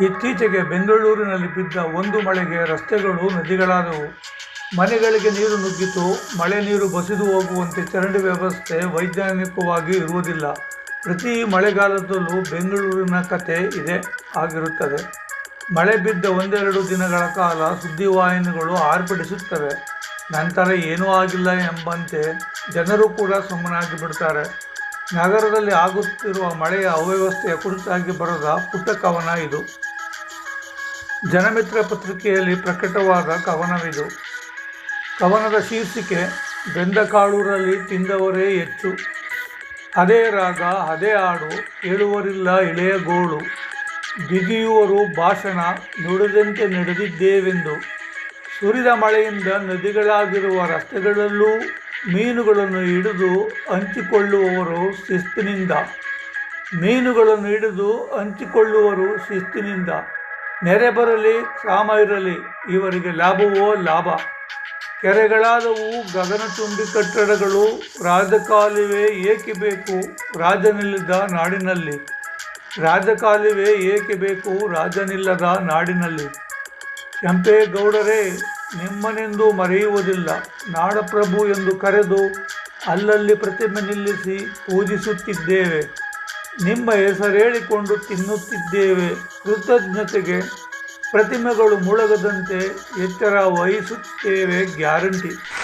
ಇತ್ತೀಚೆಗೆ ಬೆಂಗಳೂರಿನಲ್ಲಿ ಬಿದ್ದ ಒಂದು ಮಳೆಗೆ ರಸ್ತೆಗಳು ನದಿಗಳಾದವು. ಮನೆಗಳಿಗೆ ನೀರು ನುಗ್ಗಿತು, ಮಳೆ ನೀರು ಬಸಿದು ಹೋಗುವಂತೆ ಚರಂಡಿ ವ್ಯವಸ್ಥೆ ವೈಜ್ಞಾನಿಕವಾಗಿ ಇರುವುದಿಲ್ಲ. ಪ್ರತಿ ಮಳೆಗಾಲದಲ್ಲೂ ಬೆಂಗಳೂರಿನ ಕತೆ ಇದೆ ಆಗಿರುತ್ತದೆ. ಮಳೆ ಬಿದ್ದ ಒಂದೆರಡು ದಿನಗಳ ಕಾಲ ಸುದ್ದಿವಾಹಿನಿಗಳು ಆರ್ಪಡಿಸುತ್ತವೆ ನಂತರ ಏನೂ ಆಗಿಲ್ಲ ಎಂಬಂತೆ ಜನರು ಕೂಡ ಸುಮ್ಮನಾಗಿ ಬಿಡ್ತಾರೆ ನಗರದಲ್ಲಿ ಆಗುತ್ತಿರುವ ಮಳೆಯ ಅವ್ಯವಸ್ಥೆಯ ಕುರಿತಾಗಿ ಬರೆದ ಪುಟ್ಟ ಕವನ ಇದು. ಜನಮಿತ್ರ ಪತ್ರಿಕೆಯಲ್ಲಿ ಪ್ರಕಟವಾದ ಕವನವಿದು. ಕವನದ ಶೀರ್ಷಿಕೆ ಬೆಂದಕಾಳೂರಲ್ಲಿ ತಿಂದವರೇ ಹೆಚ್ಚು. ಅದೇ ರಾಗ, ಅದೇ ಹಾಡು, ಹೇಳುವರಿಲ್ಲ ಇಳೆಯ ಗೋಳು. ಬಿಗಿಯುವರು ಭಾಷಣ ನುಡಿದಂತೆ ನಡೆದಿದ್ದೇವೆಂದು. ಸುರಿದ ಮಳೆಯಿಂದ ನದಿಗಳಾಗಿರುವ ರಸ್ತೆಗಳಲ್ಲೂ ಮೀನುಗಳನ್ನು ಹಿಡಿದು ಹಂಚಿಕೊಳ್ಳುವವರು ಶಿಸ್ತಿನಿಂದ. ಮೀನುಗಳನ್ನು ಹಿಡಿದು ಹಂಚಿಕೊಳ್ಳುವರು ಶಿಸ್ತಿನಿಂದ. ನೆರೆ ಬರಲಿ ಕ್ಷಾಮ ಇರಲಿ, ಇವರಿಗೆ ಲಾಭವೋ ಲಾಭ. ಕೆರೆಗಳಾದವು ಗಗನಚುಂಬಿ ಕಟ್ಟಡಗಳು, ರಾಜಕಾಲುವೆ ಏಕೆ ಬೇಕು ರಾಜನಿಲ್ಲದ ನಾಡಿನಲ್ಲಿ. ರಾಜಕಾಲುವೆ ಏಕೆ ಬೇಕು ರಾಜನಿಲ್ಲದ ನಾಡಿನಲ್ಲಿ. ಕೆಂಪೇಗೌಡರೇ ನಿಮ್ಮನೆಂದು ಮರೆಯುವುದಿಲ್ಲ. ನಾಡಪ್ರಭು ಎಂದು ಕರೆದು ಅಲ್ಲಲ್ಲಿ ಪ್ರತಿಮೆ ನಿಲ್ಲಿಸಿ ಪೂಜಿಸುತ್ತಿದ್ದೇವೆ. ನಿಮ್ಮ ಹೆಸರೇಳಿಕೊಂಡು ತಿನ್ನುತ್ತಿದ್ದೇವೆ. ಕೃತಜ್ಞತೆಗೆ ಪ್ರತಿಮೆಗಳು ಮುಳುಗದಂತೆ ಎಚ್ಚರ ವಹಿಸುತ್ತೇವೆ ಗ್ಯಾರಂಟಿ.